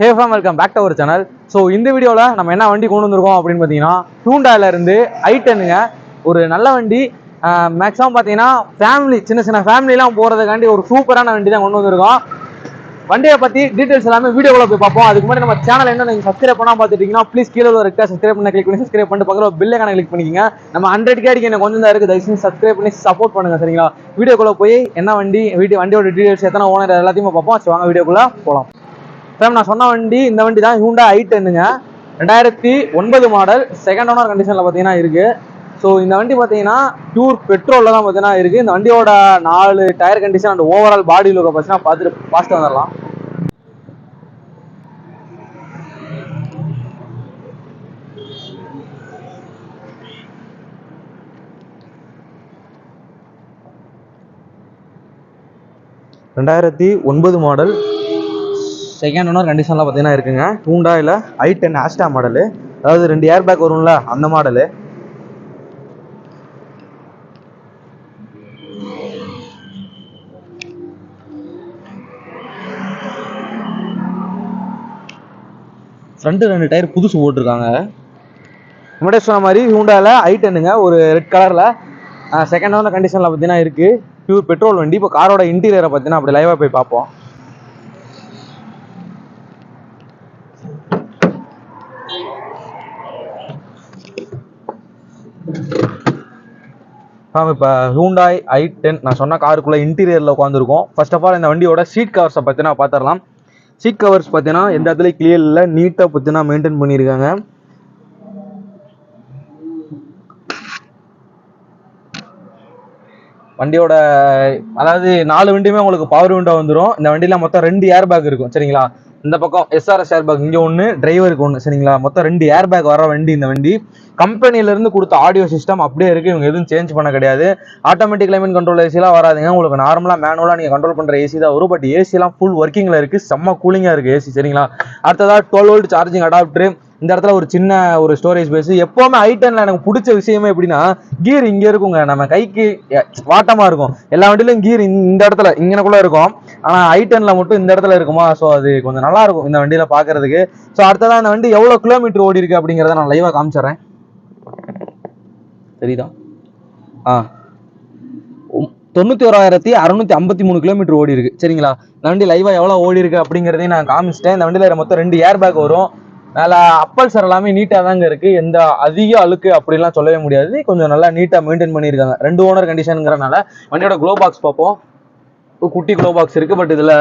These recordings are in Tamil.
Hey fam welcome back to our channel so இந்த வீடியோவில் நம்ம என்ன வண்டி கொண்டு வந்திருக்கோம் அப்படின்னு பார்த்தீங்கன்னா ஹூண்டால ஐ டென்னுங்க ஒரு நல்ல வண்டி. மேக்ஸிமம் பார்த்தீங்கன்னா ஃபேமிலி சின்ன சின்ன ஃபேமிலிலாம் போகிறதுக்காண்டி ஒரு சூப்பரான வண்டி தான் கொண்டு வந்திருக்கோம். வண்டியை பற்றி டீட்டெயில்ஸ் எல்லாமே வீடியோவில் போய் பார்ப்போம். அதுக்கு முன்னாடி நம்ம சேனல் என்ன நீங்கள் சப்ஸ்கிரைப் பண்ணால் பார்த்துட்டீங்கன்னா ப்ளீஸ் கீழே உள்ள இருக்க சப்ஸ்கிரைப் பண்ண கிளிக் பண்ணி சப்ஸ்கிரைப் பண்ணிட்டு பக்கத்தில் பில்லை கணக்கு கிளிக் பண்ணிக்கங்க. நம்ம ஹண்ட்ரட் கேடிக்கு எனக்கு கொஞ்சம் தான் இருக்குது தயவு செஞ்சு சப்ஸ்கிரைப் பண்ணி சப்போர்ட் பண்ணுங்க சரிங்களா? வீடியோக்குள்ளே போய் என்ன வண்டி வீடியோ வண்டியோட டீட்டெயில்ஸ் எத்தனை ஓனர் எல்லாத்தையுமே பார்ப்போம். வச்சு வாங்க வீடியோக்குள்ளே போகலாம் சார் நான் சொன்ன வண்டி இந்த வண்டி தான் ஹூண்டா ஐ டென்னுங்க ரெண்டாயிரத்தி ஒன்பது மாடல் செகண்ட் ஓனர் கண்டிஷனில் பார்த்தீங்கன்னா இருக்கு. ஸோ இந்த வண்டி பார்த்தீங்கன்னா பியூர் பெட்ரோலில் தான் பார்த்தீங்கன்னா இருக்கு. இந்த வண்டியோட நாலு tyre condition and overall body லுக்கை பார்த்தீங்கன்னா பார்த்துட்டு பார்த்துட்டு வந்துடலாம் ரெண்டாயிரத்தி ஒன்பது மாடல் செகண்ட் ஓனர் கண்டிஷனில் பார்த்தீங்கன்னா இருக்குங்க. ஹூண்டா இல்லை ஐ டென் ஆஸ்டா மாடலு அதாவது ரெண்டு ஏர் பேக் வரும்ல அந்த மாடலு ஃப்ரண்ட்டு ரெண்டு டயர் புதுசு போட்டிருக்காங்க. முன்னாடியே சொன்ன மாதிரி ஹூண்டாவில் ஐ டென்னுங்க ஒரு ரெட் கலரில் செகண்ட் ஹேண்ட் கண்டிஷனில் பார்த்தீங்கன்னா இருக்குது பியூர் பெட்ரோல் வண்டி. இப்போ காரோட இன்டீரியரை பார்த்தீங்கன்னா அப்படி லைவாக போய் பார்ப்போம். மேம் இப்போ ஹூண்டாய் ஐ டென் நான் சொன்ன காருக்குள்ளே இன்டீரியரில் உட்காந்துருக்கோம் ஃபர்ஸ்ட் ஆஃப் ஆல் இந்த வண்டியோட சீட் கவர்ஸை பற்றினா பார்த்துடலாம் சீட் கவர்ஸ் பார்த்தீங்கன்னா எந்த இடத்துலையும் கிளியர் இல்லை நீட்டாக பற்றினா மெயின்டைன் பண்ணியிருக்காங்க வண்டியோட அதாவது நாலு வண்டியுமே உங்களுக்கு பவர் விண்டோ வந்துடும் இந்த வண்டியில் மொத்தம் ரெண்டு ஏர் பேக் இருக்கும் சரிங்களா? இந்த பக்கம் எஸ்ஆர்எஸ் ஏர் பேக் இங்கே ஒன்று டிரைவருக்கு ஒன்று சரிங்களா? மொத்தம் ரெண்டு ஏர் பேக் வர வண்டி இந்த வண்டி. கம்பெனிலேருந்து கொடுத்த ஆடியோ சிஸ்டம் அப்படியே இருக்குது இவங்க எதுவும் சேஞ்ச் பண்ண கிடையாது. ஆட்டோமேட்டிக் கிளைமேட் கண்ட்ரோல் ஏசிலாம் வராதுங்க. உங்களுக்கு நார்மலாக மேனுவலாக நீங்கள் கண்ட்ரோல் பண்ணுற ஏசி தான் வரும். பட் ஏசிலாம் ஃபுல் ஒர்க்கிங்கில் இருக்குது செம்ம கூலிங்காக இருக்குது ஏசி சரிங்களா? அடுத்ததாக டுவெல் வோல்ட் சார்ஜிங் அடாப்டர் இந்த இடத்துல ஒரு சின்ன ஒரு ஸ்டோரேஜ் ஸ்பேஸ் எப்போவுமே ஐட்டனில் எனக்கு பிடிச்ச விஷயமே எப்படின்னா கீர் இங்கே இருக்குங்க. நம்ம கைக்கு வாட்டமாக இருக்கும். எல்லா வண்டியிலும் கீர் இந்த இடத்துல இங்கனக்குள்ளே இருக்கும். ஆனால் ஐட்டனில் மட்டும் இந்த இடத்துல இருக்குமா? ஸோ அது கொஞ்சம் நல்லா இருக்கும் இந்த வண்டியில் பார்க்கறதுக்கு ஸோ அடுத்ததான் இந்த வண்டி எவ்வளோ கிலோமீட்டர் ஓடி இருக்கு அப்படிங்கிறத நான் லைவாக காமிச்சிடுறேன். தெரியுதா? ஆ. தொண்ணூற்றி ஓராயிரத்தி அறுநூத்தி ஐம்பத்தி மூணு கிலோமீட்டர் ஓடி இருக்கு. சரிங்களா? இந்த வண்டி லைவாக எவ்வளோ ஓடி இருக்கு அப்படிங்கிறதையும் நான் காமிச்சிட்டேன். இந்த வண்டியில மொத்தம் ரெண்டு ஏர் பேக் வரும். மேலே அப்பல்சர் எல்லாமே நீட்டாக தாங்க இருக்குது எந்த அதிக அழுக்கு அப்படிலாம் சொல்லவே முடியாது. கொஞ்சம் நல்லா நீட்டாக மெயின்டைன் பண்ணியிருக்காங்க. ரெண்டு ஓனர் கண்டிஷனுங்கிறனால வண்டியோட க்ளோ பாக்ஸ் பார்ப்போம். குட்டி க்ளோ பாக்ஸ் இருக்குது பட் இதில்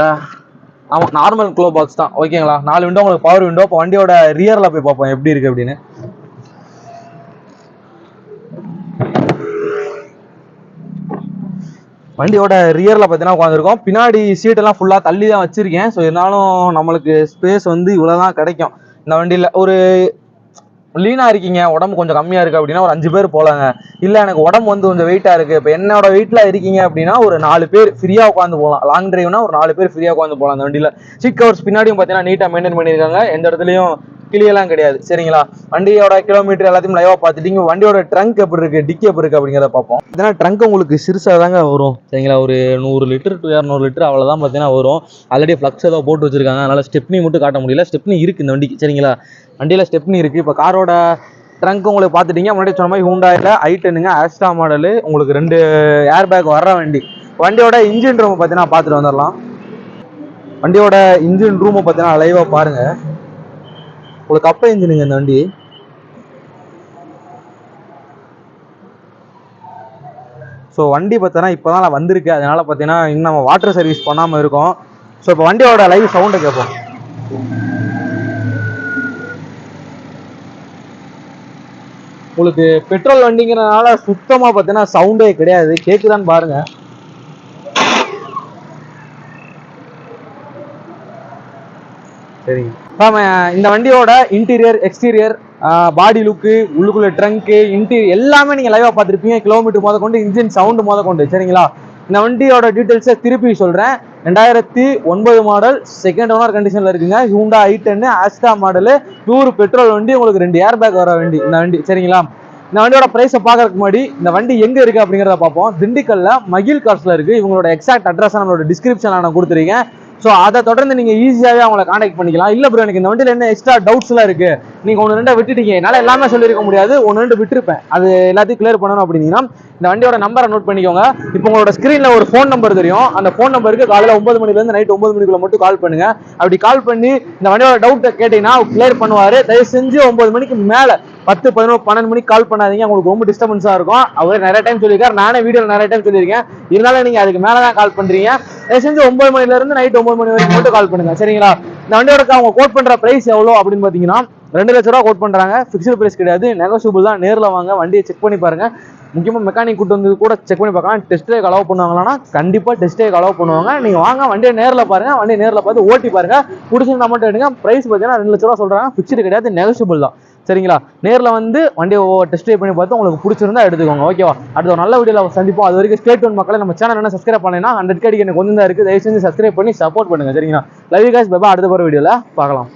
ஆமாம் நார்மல் க்ளோ பாக்ஸ் தான். ஓகேங்களா நாலு விண்டோ உங்களுக்கு பவர் விண்டோ இப்போ வண்டியோட ரியரில் போய் பார்ப்போம். எப்படி இருக்குது அப்படின்னு. வண்டியோட ரியரில் பார்த்தீங்கன்னா உட்காந்துருக்கோம் பின்னாடி சீட்டெல்லாம் ஃபுல்லாக தள்ளி தான் வச்சுருக்கேன். ஸோ இருந்தாலும் நம்மளுக்கு ஸ்பேஸ் வந்து இவ்வளோ தான் கிடைக்கும். இந்த வண்டியில் ஒரு லீனாக இருக்கீங்க உடம்பு கொஞ்சம் கம்மியாக இருக்குது அப்படின்னா ஒரு அஞ்சு பேர் போகலாங்க இல்லை எனக்கு உடம்பு வந்து கொஞ்சம் வெயிட்டாக இருக்குது இப்போ என்னோட வெயிட்டில் இருக்கீங்க அப்படின்னா ஒரு நாலு பேர் ஃப்ரீயாக உட்காந்து போகலாம். லாங் டிரைவ்னா ஒரு நாலு பேர் ஃப்ரீயாக உட்காந்து போகலாம் அந்த வண்டியில். சீட் கவர்ஸ் பின்னாடியும் பார்த்தீங்கன்னா நீட்டாக மெயின்டைன் பண்ணியிருக்காங்க. எந்த இடத்துலையும் கிளியெல்லாம் கிடையாது. சரிங்களா? வண்டியோட கிலோமீட்டர் எல்லாத்தையும் லைவாக பார்த்துட்டீங்க வண்டியோட ட்ரங்க் எப்படி இருக்குது டிக்கி எப்படி இருக்குது அப்படிங்கிறத பார்ப்போம். இதனால் ட்ரங்க் உங்களுக்கு சிறுசாக தாங்க வரும். சரிங்களா? ஒரு நூறு லிட்டர் டூ இரநூறு லிட்டர் அவ்வளோதான் பார்த்தீங்கன்னா வரும். ஆல்ரெடி ஃப்ளக்ஸ் ஏதோ போட்டு வச்சிருக்காங்க. அதனால் ஸ்டெப்னி மட்டும் காட்ட முடியல. ஸ்டெப்னி இருக்குது இந்த வண்டிக்கு. சரிங்களா? வண்டியில் ஸ்டெப்னி இருக்குது இப்போ காரோட ட்ரங்க் உங்களுக்கு பார்த்துட்டீங்க. முன்னாடி சொன்ன மாதிரி ஹூண்டாயில் ஐ டென்னுங்க ஆஸ்டா மாடலு உங்களுக்கு ரெண்டு ஏர் பேக் வர்ற வண்டி. வண்டியோட இன்ஜின் ரூம் பார்த்தீங்கன்னா பார்த்துட்டு வந்துடலாம். வண்டியோட இன்ஜின் ரூமை பார்த்தீங்கன்னா லைவாக பாருங்கள் உங்களுக்கு அப்ப இன்ஜினுங்க இந்த வண்டி ஸோ வண்டி பார்த்தோன்னா இப்போ தான் வந்திருக்கு அதனால பார்த்தீங்கன்னா இன்னும் நம்ம வாட்டர் சர்வீஸ் பண்ணாமல் இருக்கோம். ஸோ இப்போ வண்டியோட லைவ் சவுண்டை கேட்போம் உங்களுக்கு பெட்ரோல் வண்டிங்கிறனால சுத்தமாக பார்த்தீங்கன்னா சவுண்டே கிடையாது. கேட்குதான்னு பாருங்கள் சரிங்க மேம் இந்த வண்டியோட இன்டீரியர் எக்ஸ்டீரியர் பாடி லுக்கு உள்ளுக்குள்ள ட்ரங்க்கு இன்டீரியர் எல்லாமே நீங்கள் லைவாக பார்த்துருப்பீங்க. கிலோமீட்டர் முத கொண்டு இன்ஜின் சவுண்டு முத கொண்டு சரிங்களா? இந்த வண்டியோட டீட்டெயில்ஸை திருப்பி சொல்கிறேன் ரெண்டாயிரத்தி ஒன்பது மாடல் செகண்ட் ஓனர் கண்டிஷனில் இருக்குங்க. Hyundai i ten Asta model நூறு பெட்ரோல் வண்டி. உங்களுக்கு ரெண்டு ஏர் பேக் வர வண்டி இந்த வண்டி சரிங்களா? இந்த வண்டியோட ப்ரைஸை பார்க்கறதுக்கு முன்னாடி இந்த வண்டி எங்கே இருக்குது அப்படிங்கிறத பார்ப்போம். திண்டுக்கல்ல மகிழ் கார்ஸில் இருக்குது இவங்களோட எக்ஸாக்ட் அட்ரஸை நம்மளோட டிஸ்கிரிப்ஷனில் நான் கொடுத்துருக்கேன். ஸோ அதை தொடர்ந்து நீங்கள் ஈஸியாகவே அவங்கள காண்டாக்ட் பண்ணிக்கலாம். இல்லை ப்ரோ எனக்கு இந்த வண்டியில் என்ன எக்ஸ்ட்ரா டவுட்ஸ்லாம் இருக்குது நீங்கள் ஒன்று ரெண்டா விட்டுட்டீங்க. என்னால் எல்லாமே சொல்லியிருக்க முடியாது. ஒன்று ரெண்டு விட்டுருப்பேன். அது எல்லாத்தையும் கிளியர் பண்ணணும் அப்படின்னா இந்த வண்டியோட நம்பரை நோட் பண்ணிக்கோங்க. இப்போ உங்களோட ஸ்க்ரீனில் ஒரு ஃபோன் நம்பர் தெரியும். அந்த ஃபோன் நம்பருக்கு காலையில் ஒம்பது மணிலேருந்து நைட் ஒம்பது மணிக்குள்ள மட்டும் கால் பண்ணுங்கள் அப்படி கால் பண்ணி இந்த வண்டியோட டவுட்டை கேட்டிங்கன்னா கிளியர் பண்ணுவார். தயவு செஞ்சு ஒம்பது மணிக்கு மேலே பத்து பதினோரு பன்னெண்டு மணிக்கு கால் பண்ணாதீங்க. உங்களுக்கு ரொம்ப டிஸ்டர்பன்ஸா இருக்கும். அவரே நிறைய டைம் சொல்லியிருக்காரு. நானே வீடியோல நிறைய டைம் சொல்லியிருக்கேன். இருந்தாலும் நீங்க அதுக்கு மேலே தான் கால் பண்றீங்க. தயவு செஞ்சு ஒன்பது மணில இருந்து நைட் ஒன்பது மணி வரைக்கும் மட்டும் கால் பண்ணுங்க. சரிங்களா? இந்த வண்டியோட அவங்க கோட் பண்ற பிரைஸ் எவ்வளோ அப்படின்னு பாத்தீங்கன்னா ரெண்டு லட்ச ரூபா கோட் பண்றாங்க. ஃபிக்ஸ்டு பிரைஸ் கிடையாது. நெகோசியபிள் தான். நேர்ல வாங்க. வண்டியை செக் பண்ணி பாருங்க. முக்கியமா மெக்கானிக் கூட்டு வந்து கூட செக் பண்ணி பார்க்கலாம். டெஸ்ட் ட்ரைவ் அலோவ் பண்ணுவாங்களான்னா கண்டிப்பா டெஸ்ட் ட்ரைவ் அலோவ் பண்ணுவாங்க. நீங்க வாங்க. வண்டியை நேரில் பாருங்க. வண்டியை நேரில் பார்த்து ஓட்டி பாருங்க. பிடிச்சிருந்தா மட்டும் எடுங்க. பிரைஸ் பார்த்தீங்கன்னா ரெண்டு லட்ச ரூபா சொல்றாங்க. ஃபிக்ஸ்டு கிடையாது. நெகோசியபிள் தான். சரிங்களா? நேர்ல வந்து வண்டியை டெஸ்ட் ட்ரைவ் பண்ணி பார்த்து உங்களுக்கு பிடிச்சிருந்தா எடுத்துக்கோங்க. ஓகேவா அடுத்த ஒரு நல்ல வீடியோவில் சந்திப்போம். அது வரைக்கும் ஸ்டேட் ஒன் மக்களை. நம்ம சேனல் என்ன சப்ஸ்கிரைப் பண்ணலைன்னா ஹண்ட்ரட் கேடிக்கு எனக்கு கொஞ்சம் தான் இருக்கு. தயவு செஞ்சு சப்ஸ்கிரைப் பண்ணி சப்போர்ட் பண்ணுங்க. சரிங்களா? லவ் யூ காய்ஸ் பாபா அடுத்த போகிற வீடியோல பார்க்கலாம்.